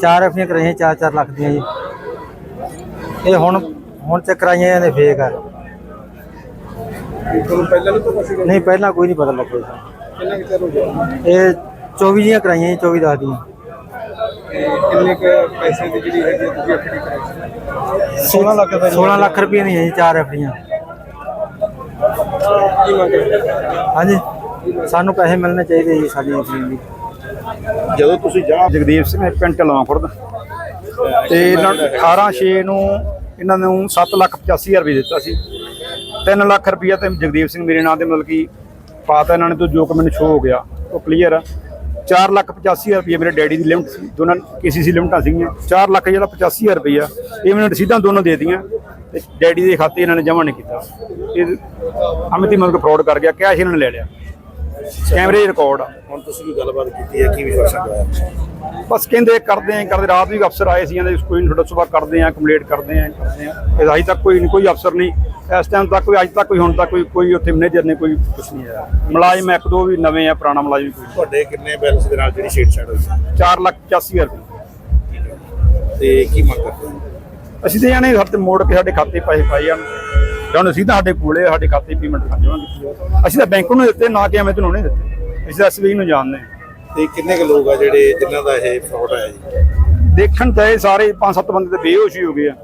ਚਾਰ ਐਫਡੀਆਂ ਕਰਾਈਆਂ 4-4 ਲੱਖ ਦੀਆਂ ਜੀ। ਇਹ ਹੁਣ ਹੁਣ ਤੇ ਕਰਾਈਆਂ ਇਹਨੇ ਫੇਕ ਆ। ਤੁਹਾਨੂੰ ਪਹਿਲਾਂ ਨਹੀਂ ਪਤਾ ਸੀਗਾ? ਨਹੀਂ ਪਹਿਲਾਂ ਕੋਈ ਨਹੀਂ ਪਤਾ ਲੱਗਿਆ ਸੀ। ਕਿੰਨਾ ਕੁ ਚਿਰ ਹੋ ਗਿਆ? ਇਹ 24 ਦੀਆਂ ਕਰਾਈਆਂ ਜੀ 24 ਦਸ ਦੀਆਂ ਤੇ ਕਿੰਨੇ ਕੁ ਪੈਸੇ ਦੀ ਜਿਹੜੀ ਹੈਗੀ ਆ ਤੁਸੀਂ ਐਫਡੀ ਕਰਾਈ ਸੀ? 16 ਲੱਖ ਦਾ 16 ਲੱਖ ਰੁਪਏ ਦੀਆਂ ਜੀ ਚਾਰ ਕੀ ਮੰਗਦੇ ਹਾਂਜੀ। ਸਾਨੂੰ ਪੈਸੇ ਮਿਲਣੇ ਚਾਹੀਦੇ ਜੀ ਸਾਡੀ ਐਫਡੀਆਂ ਦੀ ਜਦੋਂ ਤੁਸੀਂ ਜਾ ਜਗਦੀਪ ਸਿੰਘ ਪਿੰਡ ਢਲਾਵਾਂ ਖੁਰਦ ਤੇ ਇਹਨਾਂ ਨੂੰ 18 6 ਨੂੰ ਇਹਨਾਂ ਨੂੰ 7 ਲੱਖ 85 ਹਜ਼ਾਰ ਰੁਪਏ ਦਿੱਤਾ ਸੀ। 3 ਲੱਖ ਰੁਪਇਆ ਤੇ ਜਗਦੀਪ ਸਿੰਘ ਮੇਰੇ ਨਾਂ ਤੇ ਮਤਲਬ ਕਿ ਪਾਤਾ ਇਹਨਾਂ ਨੇ ਤੋਂ ਜੋ ਕਿ ਮੈਨੂੰ ਸ਼ੋ ਹੋ ਗਿਆ, ਉਹ ਕਲੀਅਰ ਆ। 4 ਲੱਖ 85 ਹਜ਼ਾਰ ਰੁਪਏ ਮੇਰੇ ਡੈਡੀ ਦੀ ਲਿਮਟ ਸੀ, ਦੋਨਾਂ ਕੇਸੀਸੀ ਲਿਮਟਾਂ ਸੀਗੀਆਂ। 4 ਲੱਖ ਜਿਹੜਾ 85 ਹਜ਼ਾਰ ਰੁਪਇਆ ਇਹ ਮੈਨੂੰ ਰਸੀਦਾਂ ਦੋਨੋਂ ਦੇ ਦਿੱਤੀਆਂ। ਤੇ ਡੈਡੀ ਦੇ ਖਾਤੇ ਇਹਨਾਂ ਨੇ ਜਮ੍ਹਾਂ ਨਹੀਂ ਕੀਤਾ। ਇਹ ਅਮਿਤੀ ਮਤਲਬ ਫਰਾਡ ਕਰ ਗਿਆ ਕੈਸ਼ ਇਹਨਾਂ ਨੇ ਲੈ ਲਿਆ। ਕੈਮਰੇ ਰਿਕਾਰਡ ਆ। ਹੁਣ ਤੁਸੀਂ ਵੀ ਗੱਲਬਾਤ ਕੀਤੀ ਹੈ ਕੀ ਵਿਸ਼ਵਾਸ ਦਵਾਇਆ ਬਸ ਕਹਿੰਦੇ ਕਰਦੇ ਆਂ ਕਰਦੇ ਰਾਤ ਵੀ ਅਫਸਰ ਆਏ ਸੀ ਕਹਿੰਦੇ ਕੋਈ ਨਹੀਂ ਤੁਹਾਡਾ ਸੁਬਾਹ ਕਰਦੇ ਆਂ ਕੰਪਲੀਟ ਕਰਦੇ ਆਂ ਕਰਦੇ ਆਂ ਇਹ ਅਜੇ ਤੱਕ ਕੋਈ ਨਹੀਂ ਕੋਈ ਅਫਸਰ ਨਹੀਂ। ਇਸ ਟਾਈਮ ਤੱਕ ਕੋਈ ਅੱਜ ਤੱਕ ਕੋਈ ਹੁਣ ਤੱਕ ਕੋਈ ਕੋਈ ਉੱਥੇ ਮੈਨੇਜਰ ਨੇ ਕੋਈ ਕੁਝ ਨਹੀਂ ਆਇਆ। ਮੁਲਾਜ਼ਮ ਇੱਕ ਦੋ ਵੀ ਨਵੇਂ ਆ ਪੁਰਾਣਾ ਮੁਲਾਜ਼ਮ ਕੋਈ ਤੁਹਾਡੇ ਕਿੰਨੇ ਬੈਲੈਂਸ ਦੇ ਨਾਲ ਜਿਹੜੀ ਛੇੜ ਛਾੜ ਹੋਈ? ਸੀ 4 ਲੱਖ 85 ਹਜ਼ਾਰ ਰੁਪਏ। ਤੇ ਕੀ ਮੰਗ ਕਰਦੇ ਅਸੀਂ ਤੇ ਜਾਣੇ ਹੱਥ ਮੋੜ ਕੇ ਸਾਡੇ ਖਾਤੇ ਪੈਸੇ ਪਾਏ ਜਾਣ। ਜਾਂ ਅਸੀਂ ਤਾਂ ਸਾਡੇ ਕੋਲੇ ਆ, ਸਾਡੇ ਖਾਤੇ ਪੇਮੈਂਟ ਕਰ ਜਾਵਾਂਗੇ ਅਸੀਂ ਤਾਂ ਬੈਂਕ ਨੂੰ ਦਿੱਤੇ ਨਾ ਕਿ ਐਵੇਂ ਤੁਹਾਨੂੰ ਨਹੀਂ ਦਿੱਤੇ। ਅਸੀਂ ਤਾਂ ਐਸਬੀਆਈ ਨੂੰ ਜਾਣਦੇ ਹਾਂ। ਤੇ ਕਿੰਨੇ ਕੁ ਲੋਕ ਆ ਜਿਹੜੇ ਜਿਨ੍ਹਾਂ ਦਾ ਇਹ ਫਰਾਡ ਆਇਆ ਜੀ? ਦੇਖਣ ਤੇ ਇਹ ਸਾਰੇ ਪੰਜ ਸੱਤ ਬੰਦੇ ਤੇ ਬੇਹੋਸ਼ ਹੀ ਹੋ ਗਏ ਆ।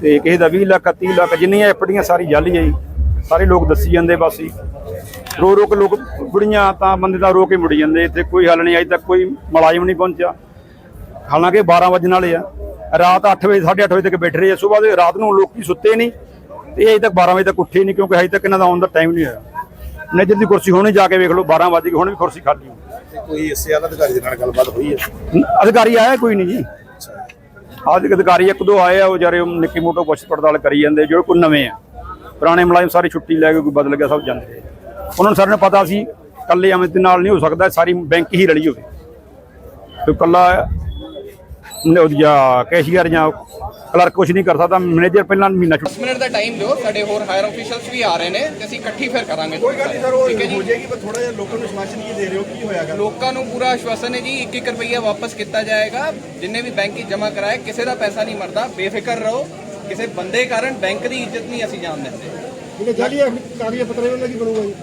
ਤੇ ਕਿਸੇ ਦਾ 20 ਲੱਖ 30 ਲੱਖ ਜਿੰਨੀਆਂ ਐਪੜੀਆਂ ਸਾਰੀ ਜਾਲੀ ਆਈ। ਸਾਰੇ ਲੋਕ ਦੱਸੀ ਜਾਂਦੇ ਬਸ ਹੀ ਰੋ ਰੋ ਕੇ ਲੋਕ ਬੁੜੀਆਂ ਤਾਂ ਬੰਦੇ ਤਾਂ ਰੋ ਕੇ ਮੁੜ ਜਾਂਦੇ। ਇੱਥੇ ਕੋਈ ਹੱਲ ਨਹੀਂ ਅਜੇ ਤੱਕ ਕੋਈ ਮੁਲਾਜ਼ਮ ਨਹੀਂ ਪਹੁੰਚਿਆ। ਹਾਲਾਂਕਿ 12 ਵਜੇ ਵਾਲੇ ਆ। ਰਾਤ 8 ਵਜੇ 8:30 ਵਜੇ ਤੱਕ ਬੈਠੇ ਰਹੇ ਸਵੇਰ ਦੇ ਰਾਤ ਨੂੰ ਲੋਕੀ ਸੁੱਤੇ ਨਹੀਂ। ਤੇ ਇਹ ਅਜੇ ਤੱਕ 12 ਵਜੇ ਤੱਕ ਉੱਠੇ ਨਹੀਂ ਕਿਉਂਕਿ ਅਜੇ ਤੱਕ ਇਹਨਾਂ ਦਾ ਆਉਣ ਦਾ ਟਾਈਮ ਨਹੀਂ ਹੋਇਆ। ਮੈਨੇਜਰ ਦੀ ਕੁਰਸੀ ਹੁਣੇ ਜਾ ਕੇ ਵੇਖ ਲਓ 12 ਵਜੇ ਹੁਣ ਵੀ ਕੁਰਸੀ ਖਾਲੀ ਹੋਈ ਤੇ ਕੋਈ ਇਸੇ ਆਲਾ ਅਧਿਕਾਰੀ ਦੇ ਨਾਲ ਗੱਲਬਾਤ ਹੋਈ ਹੈ? ਅਧਿਕਾਰੀ ਆਇਆ ਕੋਈ ਨਹੀਂ ਜੀ। ਆਜ ਅਧਿਕਾਰੀ ਇੱਕ ਦੋ ਆਏ ਆ ਉਹ ਜਾਰੇ ਨਿੱਕੀ ਮੋਟੋ ਪੁੱਛ ਪੜਤਾਲ ਕਰੀ ਜਾਂਦੇ ਜਿਹੜੇ ਕੋਈ ਨਵੇਂ ਆ। ਪੁਰਾਣੇ ਮੁਲਾਜ਼ਮ ਸਾਰੇ ਛੁੱਟੀ ਲੈ ਕੇ ਕੋਈ ਬਦਲ ਗਿਆ ਸਭ ਜਾਂਦੇ। ਉਹਨਾਂ ਨੂੰ ਸਾਰਿਆਂ ਨੂੰ ਪਤਾ ਸੀ ਕੱਲੇ ਦੇ ਨਾਲ ਨਹੀਂ ਹੋ ਸਕਦਾ ਸਾਰੀ ਬੈਂਕ ਹੀ ਰਲੀ ਹੋਵੇ। ਤੇ ਕੱਲਾ ਉਹਦੀਆਂ ਕੈਸ਼ੀਅਰ ਜਾਂ ਕਲਰਕ ਕੁਝ ਨਹੀਂ ਕਰ ਸਕਦਾ ਮੈਨੇਜਰ ਪਹਿਲਾਂ ਮਹੀਨਾ ਛੁੱਟੀ ਮਿੰਟ ਦਾ ਟਾਈਮ ਦਿਓ ਸਾਡੇ ਹੋਰ ਹਾਇਰ ਆਫੀਸ਼ੀਅਲਸ ਵੀ ਆ ਰਹੇ ਨੇ ਤੇ ਅਸੀਂ ਇਕੱਠੀ ਫਿਰ ਕਰਾਂਗੇ। ਠੀਕ ਹੈ ਜੀ? ਜਾਏਗੀ ਪਰ ਥੋੜਾ ਜਿਹਾ ਲੋਕਾਂ ਨੂੰ ਸਮਾਚਨ ਕੀ ਦੇ ਰਹੇ ਹੋ ਕੀ ਹੋਇਆਗਾ ਲੋਕਾਂ ਨੂੰ ਪੂਰਾ ਆਸ਼ਵਾਸਨ ਹੈ ਜੀ 1-1 ਰੁਪਈਆ ਵਾਪਸ ਕੀਤਾ ਜਾਏਗਾ। ਜਿੰਨੇ ਵੀ ਬੈਂਕ 'ਚ ਜਮ੍ਹਾਂ ਕਰਾਏ ਕਿਸੇ ਦਾ ਪੈਸਾ ਨਹੀਂ ਮਰਦਾ ਬੇਫਿਕਰ ਰਹੋ। ਕਿਸੇ ਬੰਦੇ ਕਾਰਨ ਬੈਂਕ ਦੀ ਇੱਜ਼ਤ ਨਹੀਂ ਅਸੀਂ ਜਾਣ ਦਿੰਦੇ। ਜਿਹੜੇ ਜਾਲੀ ਕਾਗਜ਼ ਪੱਤਰ ਉਹਨਾਂ ਕੀ ਬਣੂਗਾ ਜੀ।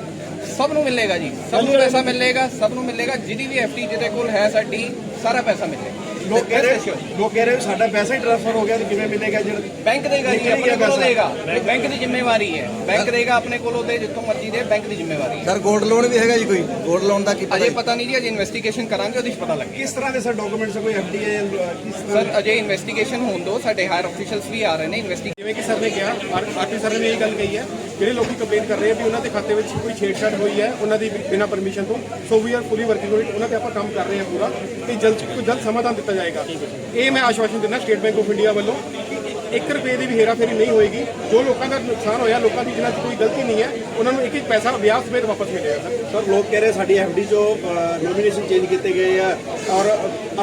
ਸਭ ਨੂੰ ਮਿਲੇਗਾ ਜੀ। ਸਭ ਨੂੰ ਪੈਸਾ ਮਿਲੇਗਾ ਸਭ ਨੂੰ ਮਿਲੇਗਾ। ਜਿਹਦੀ ਵੀ ਐਫਟੀ ਜਿਹਦੇ ਕੋਲ ਹੈ ਸਾਡੀ ਸਾਰਾ ਪੈਸਾ ਮਿਲੇਗਾ। ਲੋਕ ਕਹਿ ਰਹੇ ਲੋਕ ਕਹਿ ਰਹੇ ਵੀ ਸਾਡਾ ਪੈਸਾ ਹੀ ਟ੍ਰਾਂਸਫਰ ਹੋ ਗਿਆ ਤੇ ਕਿਵੇਂ ਮਿਲੇਗਾ ਜਿਹੜਾ ਬੈਂਕ ਦੇਗਾ ਜੀ ਨਿਕਲ ਆਪਣੇ ਗਿਆ ਕੋਲੋਂ ਪੈਸਾ। ਦੇਗਾ। ਬੈਂਕ ਦੀ ਜ਼ਿੰਮੇਵਾਰੀ ਹੈ। ਬੈਂਕ ਦੇਗਾ ਆਪਣੇ ਕੋਲੋਂ ਦੇ ਜਿੱਥੋਂ ਮਰਜ਼ੀ ਦੇ ਬੈਂਕ ਦੀ ਜ਼ਿੰਮੇਵਾਰੀ ਹੈ। ਸਰ 골ਡ ਲੋਨ ਵੀ ਹੈਗਾ ਜੀ ਕੋਈ? 골ਡ ਲੋਨ ਦਾ ਕੀ ਪਤਾ ਅਜੇ ਪਤਾ ਨਹੀਂ ਜੀ ਅਜੇ ਇਨਵੈਸਟੀਗੇਸ਼ਨ ਕਰਾਂਗੇ ਉਹਦੇ 'ਚ ਪਤਾ ਲੱਗੇਗਾ। ਕਿਸ ਤਰ੍ਹਾਂ ਦੇ ਸਰ ਡਾਕੂਮੈਂਟਸ ਕੋਈ ਐਫਡੀਏ ਕਿਸ ਤਰ੍ਹਾਂ ਸਰ ਅਜੇ ਇਨਵੈਸਟੀਗੇਸ਼ਨ ਹੋਣ ਦੋ ਸਾਡੇ ਹਾਇਰ ਆਫੀਸ਼ੀਅਲਸ ਵੀ ਆ ਰਹੇ ਨੇ ਇਨਵੈਸਟੀ ਜਿਵੇਂ ਕਿ ਸਰ ਨੇ ਕਿਹਾ ਆਰਟੀ ਸਰ ਨੇ ਇਹ ਗੱਲ ਕਹੀ ਹੈ ਜਿਹੜੇ ਲੋਕੀ ਕੰਪਲੇਨ ਕਰ ਰਹੇ ਆ ਵੀ ਉਹਨਾਂ ਦੇ ਖਾਤੇ ਵਿੱਚ ਕੋਈ ਛੇੜਛਾੜ ਹੋਈ ਹੈ ਉਹਨਾਂ ਦੀ ਬਿਨਾਂ ਪਰਮਿਸ਼ਨ ਤੋਂ so we are fully working ਉਹਨਾਂ ਤੇ ਆਪਾਂ ਕੰਮ ਕਰ ਰਹੇ ਹਾਂ ਪੂਰਾ ਤੇ ਜਲਦ ਤੋਂ ਜਲਦ ਸਮਾਧਾਨ ਦਿੱਤਾ ਜਾਏਗਾ। ਇਹ ਮੈਂ ਆਸ਼ਵਾਸਨ ਦਿੰਦਾ ਸਟੇਟ ਬੈਂਕ ਆਫ ਇੰਡੀਆ ਵੱਲੋਂ ਕਿ 1 ਰੁਪਏ ਦੀ ਵੀ ਹੇਰਾਫੇਰੀ ਨਹੀਂ ਹੋਏਗੀ। ਜੋ ਲੋਕਾਂ ਦਾ ਨੁਕਸਾਨ ਹੋਇਆ ਲੋਕਾਂ ਦੀ ਜਿਨ੍ਹਾਂ 'ਚ ਕੋਈ ਗਲਤੀ ਨਹੀਂ ਹੈ ਉਹਨਾਂ ਨੂੰ ਇੱਕ ਇੱਕ ਪੈਸਾ ਵਿਆਜ ਸਮੇਤ ਵਾਪਸ ਮਿਲੇਗਾ ਸਰ ਸਰ ਲੋਕ ਕਹਿ ਰਹੇ ਸਾਡੀ ਐਫਡੀ ਚੋਂ ਨੋਮੀਨੇਸ਼ਨ ਚੇਂਜ ਕੀਤੇ ਗਏ ਆ ਔਰ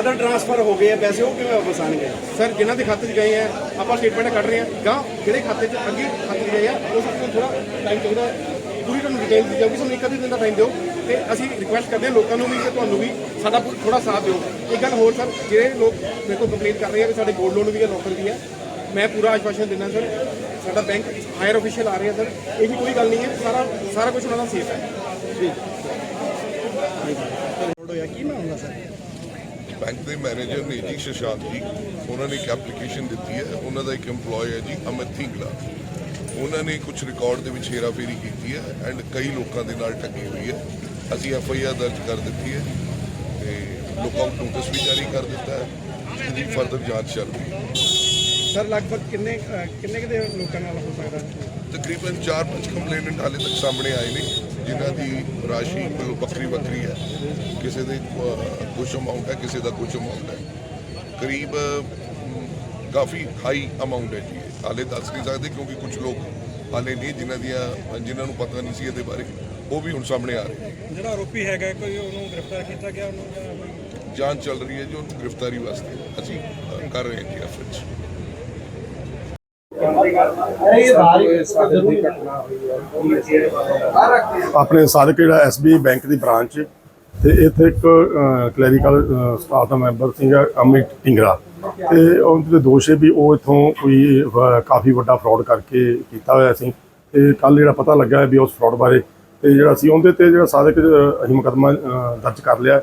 ਅਦਰ ਟ੍ਰਾਂਸਫਰ ਹੋ ਗਏ ਆ ਪੈਸੇ ਉਹ ਕਿਵੇਂ ਵਾਪਸ ਆਣਗੇ ਸਰ ਜਿਨ੍ਹਾਂ ਦੇ ਖਾਤੇ 'ਚ ਗਏ ਆ ਆਪਾਂ ਸਟੇਟਮੈਂਟ ਕੱਢ ਰਹੇ ਹਾਂ ਗਾਂ ਜਿਹੜੇ ਖਾਤੇ 'ਚ ਅੱਗੇ ਖਾਤੇ ਗਏ ਆ ਉਸ ਨੂੰ ਥੋੜਾ ਟਾਈਮ ਚਾਹੀਦਾ ਪੂਰੀ ਤੁਹਾਨੂੰ ਡਿਟੇਲ ਦਿੱਤੀ ਜਾਊਗੀ ਸਾਨੂੰ ਇੱਕ ਅੱਧੇ ਦਿਨ ਦਾ ਟਾਈਮ ਦਿਓ। ਤੇ ਅਸੀਂ ਰਿਕੁਐਸਟ ਕਰਦੇ ਹਾਂ ਲੋਕਾਂ ਨੂੰ ਵੀ ਤੇ ਤੁਹਾਨੂੰ ਵੀ ਸਾਡਾ ਥੋੜਾ ਸਾਥ ਦਿਓ। ਇੱਕ ਗੱਲ ਹੋਰ ਸਰ ਜਿਹੜੇ ਲੋਕ ਮੇਰੇ ਕੋਲ ਕੰਪਲੇਂਟ ਕਰ ਰਹੇ ਆ ਕਿ ਸਾਡੇ ਗੋਲਡ ਲੋਨ ਵੀ ਹੈ ਲੋਕਲ ਵੀ ਹੈ ਮੈਂ ਪੂਰਾ ਆਸ਼ਵਾਸਨ ਦਿੰਦਾ ਸਰ ਸਾਡਾ ਬੈਂਕ ਹਾਇਰ ਅਫੀਸ਼ੀਅਲ ਆ ਰਹੇ ਆ ਸਰ ਇਹ ਵੀ ਕੋਈ ਗੱਲ ਨਹੀਂ ਹੈ ਸਾਰਾ ਸਾਰਾ ਕੁਝ ਉਹਨਾਂ ਦਾ ਸੇਫ ਹੈ। ਹੋਇਆ ਕੀ ਹੁੰਦਾ ਸਰ? ਬੈਂਕ ਦੇ ਮੈਨੇਜਰ ਨੇ ਜੀ ਸ਼ਸ਼ਾਂਕ ਜੀ ਉਹਨਾਂ ਨੇ ਇੱਕ ਐਪਲੀਕੇਸ਼ਨ ਦਿੱਤੀ ਹੈ ਉਹਨਾਂ ਦਾ ਇੱਕ EMPLOYE ਹੈ ਜੀ ਅਮਿਤ ਥਿੰਗਲਾ। ਉਹਨਾਂ ਨੇ ਕੁਝ ਰਿਕਾਰਡ ਦੇ ਵਿੱਚ ਹੇਰਾਫੇਰੀ ਕੀਤੀ ਹੈ ਐਂਡ ਕਈ ਲੋਕਾਂ ਦੇ ਨਾਲ ਠੱਗੀ ਹੋਈ ਹੈ। ਅਸੀਂ ਐਫ ਆਈ ਆਰ ਦਰਜ ਕਰ ਦਿੱਤੀ ਹੈ ਤੇ ਲੁੱਕਆਊਟ ਨੋਟਿਸ ਵੀ ਜਾਰੀ ਕਰ ਦਿੱਤਾ ਹੈ ਜਿਹਦੀ ਫਰਦਰ ਜਾਂਚ ਚੱਲ ਰਹੀ ਹੈ। ਸਰ ਲਗਭਗ ਕਿੰਨੇ ਕਿੰਨੇ ਕਿਤੇ ਲੋਕਾਂ ਨਾਲ ਹੋ ਸਕਦਾ ਹੈ? ਤਕਰੀਬਨ 4-5 ਕੰਪਲੇਨੈਂਟ ਹਾਲੇ ਤੱਕ ਸਾਹਮਣੇ ਆਏ ਨੇ ਜਿਨ੍ਹਾਂ ਦੀ ਰਾਸ਼ੀ ਕੋਈ ਵੱਖਰੀ ਵੱਖਰੀ ਹੈ। ਕਿਸੇ ਦੇ ਕੁਝ ਅਮਾਉਂਟ ਹੈ ਕਿਸੇ ਦਾ ਕੁਝ ਅਮਾਉਂਟ ਹੈ। ਕਰੀਬ ਕਾਫੀ ਹਾਈ ਅਮਾਉਂਟ ਹੈ ਜੀ। ਹਾਲੇ ਦੱਸ ਨਹੀਂ ਸਕਦੇ ਕਿਉਂਕਿ ਕੁਝ ਲੋਕ ਹਾਲੇ ਨਹੀਂ ਜਿਨ੍ਹਾਂ ਦੀਆਂ ਜਿਨ੍ਹਾਂ ਨੂੰ ਪਤਾ ਨਹੀਂ ਸੀ ਇਹਦੇ ਬਾਰੇ। ਉਹ ਵੀ ਹੁਣ ਸਾਹਮਣੇ ਆ ਰਹੇ। ਨੇ ਜਿਹੜਾ ਆਰੋਪੀ ਹੈਗਾ ਕੋਈ ਉਹਨੂੰ ਗ੍ਰਿਫਤਾਰ ਕੀਤਾ ਗਿਆ ਉਹਨੂੰ ਜਾਂ ਕੋਈ ਜਾਂਚ ਚੱਲ ਰਹੀ ਹੈ ਜੀ ਉਹਨੂੰ ਗ੍ਰਿਫਤਾਰੀ ਵਾਸਤੇ। ਅਸੀਂ ਅ, ਕਰ ਰਹੇ ਹਾਂ ਜੀ ਐਫਰਟਸ ਆਪਣੇ ਸਾਦਕ ਜਿਹੜਾ ਐਸਬੀਆਈ ਬੈਂਕ ਦੀ ਬ੍ਰਾਂਚ ਤੇ ਇੱਥੇ ਇੱਕ ਕਲੈਰੀਕਲ ਸਟਾਫ ਦਾ ਮੈਂਬਰ ਸੀਗਾ ਅਮਿਤ ਢਿੰਗਰਾ। ਤੇ ਉਹਦੇ ਤੇ ਦੋਸ਼ ਹੈ ਵੀ ਉਹ ਇਥੋਂ ਕੋਈ ਕਾਫੀ ਵੱਡਾ ਫਰਾਡ ਕਰਕੇ ਕੀਤਾ ਹੋਇਆ ਸੀ। ਤੇ ਕੱਲ ਜਿਹੜਾ ਪਤਾ ਲੱਗਾ ਹੈ ਵੀ ਉਸ ਫਰਾਡ ਬਾਰੇ ਤੇ ਜਿਹੜਾ ਸੀ ਉਹਦੇ ਤੇ ਜਿਹੜਾ ਸਾਦਕ ਅਸੀਂ ਮੁਕੱਦਮਾ ਦਰਜ ਕਰ ਲਿਆ।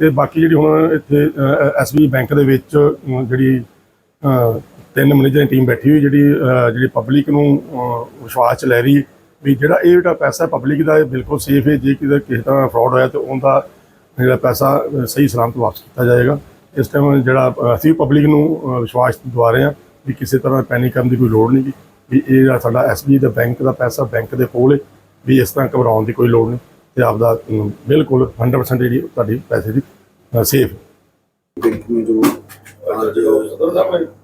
ਤੇ ਬਾਕੀ ਜਿਹੜੀ ਹੁਣ ਇੱਥੇ ਐਸਬੀ ਬੈਂਕ ਦੇ ਵਿੱਚ ਜਿਹੜੀ ਤਿੰਨ ਮੈਨੇਜਰ ਦੀ ਟੀਮ ਬੈਠੀ ਹੋਈ, ਜਿਹੜੀ ਜਿਹੜੀ ਪਬਲਿਕ ਨੂੰ ਵਿਸ਼ਵਾਸ ਚ ਲੈ ਰਹੀ, ਵੀ ਜਿਹੜਾ ਇਹ ਜਿਹੜਾ ਪੈਸਾ ਪਬਲਿਕ ਦਾ ਇਹ ਬਿਲਕੁਲ ਸੇਫ ਹੈ, ਜੇ ਕਿਤੇ ਕਿਸੇ ਤਰ੍ਹਾਂ ਫਰਾਡ ਹੋਇਆ ਤੇ ਉਹਦਾ ਜਿਹੜਾ ਪੈਸਾ ਸਹੀ ਸਲਾਮਤ ਵਾਪਸ ਕੀਤਾ ਜਾਏਗਾ। ਇਸ ਟਾਈਮ ਜਿਹੜਾ ਅਸੀਂ ਪਬਲਿਕ ਨੂੰ ਵਿਸ਼ਵਾਸ ਦਿਵਾ ਰਹੇ ਹਾਂ ਵੀ ਕਿਸੇ ਤਰ੍ਹਾਂ ਪੈਨਿਕ ਕਰਨ ਦੀ ਕੋਈ ਲੋੜ ਨਹੀਂ ਗੀ, ਵੀ ਇਹ ਜਿਹੜਾ ਸਾਡਾ ਐਸਬੀ ਦਾ ਬੈਂਕ ਦਾ ਪੈਸਾ ਬੈਂਕ ਦੇ ਕੋਲ ਹੈ ਵੀ ਇਸ ਤਰ੍ਹਾਂ ਘਬਰਾਉਣ ਦੀ ਕੋਈ ਲੋੜ ਨਹੀਂ ਤੇ ਆਪਦਾ ਅਮ, ਬਿਲਕੁਲ 100% ਜਿਹੜੀ ਤੁਹਾਡੀ ਪੈਸੇ ਦੀ ਸੇਫ बैंक में जो आज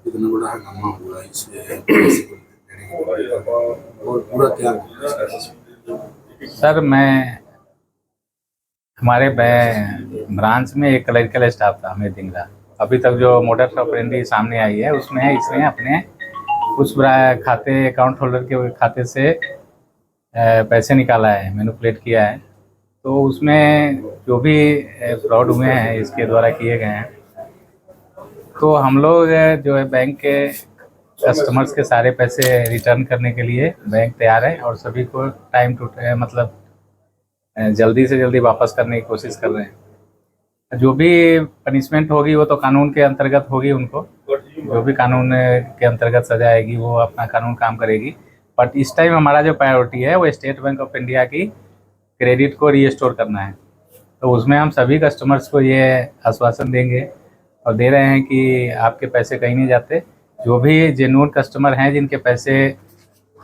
इतना बड़ा हंगामा हुआ इसमें और पूरा क्या सर मैं हमारे बै- ब्रांच में एक क्लरिकल स्टाफ था अमित दिंगरा अभी तक जो मोटर ऑपरेंडी सामने आई है उसमें इसने अपने कुछ ब्रा- खाते अकाउंट होल्डर के खाते से अ, पैसे निकाला है मैनुपुलेट किया है। तो उसमें जो भी फ्रॉड हुए हैं, इसके द्वारा किए गए हैं। तो हम लोग जो है बैंक के कस्टमर्स के सारे पैसे रिटर्न करने के लिए बैंक तैयार है और सभी को टाइम टू मतलब जल्दी से जल्दी वापस करने की कोशिश कर रहे हैं। जो भी पनिशमेंट होगी, वो तो कानून के अंतर्गत होगी उनको। जो भी कानून के अंतर्गत सजा आएगी, वो अपना कानून काम करेगी। बट इस टाइम हमारा जो प्रायोरिटी है वो स्टेट बैंक ऑफ़ इंडिया की क्रेडिट को रीस्टोर करना है। तो उसमें हम सभी कस्टमर्स को ये आश्वासन देंगे और दे रहे हैं कि आपके पैसे कहीं नहीं जाते। जो भी जेन्यून कस्टमर हैं जिनके पैसे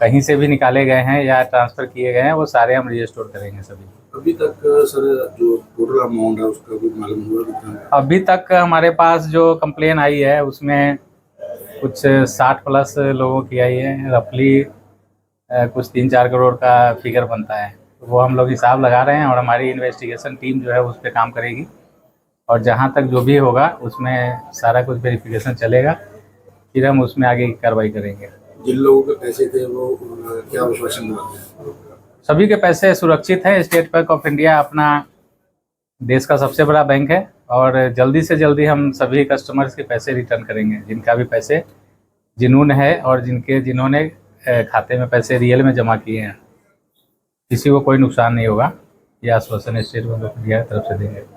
कहीं से भी निकाले गए हैं या ट्रांसफ़र किए गए हैं वो सारे हम रीस्टोर करेंगे सभी। अभी तक सर जो टोटल अमाउंट है उसका कोई मालूम हुआ कितना? अभी तक हमारे पास जो कंप्लेन आई है उसमें कुछ साठ प्लस लोगों की आई है रफली कुछ तीन चार करोड़ का फिगर बनता है। तो वो हम लोग हिसाब लगा रहे हैं और हमारी इन्वेस्टिगेशन टीम जो है उस पर काम करेगी। और जहाँ तक जो भी होगा उसमें सारा कुछ वेरिफिकेशन चलेगा। फिर हम उसमें आगे की कार्रवाई करेंगे। जिन लोगों के पैसे थे वो क्या आश्वासन सभी के पैसे सुरक्षित हैं। स्टेट बैंक ऑफ़ इंडिया अपना देश का सबसे बड़ा बैंक है। और जल्दी से जल्दी हम सभी कस्टमर्स के पैसे रिटर्न करेंगे। जिनका भी पैसे जिनून है और जिनके जिन्होंने खाते में पैसे रियल में जमा किए हैं किसी को कोई नुकसान नहीं होगा ये आश्वासन स्टेट बैंक ऑफ इंडिया की तरफ से देंगे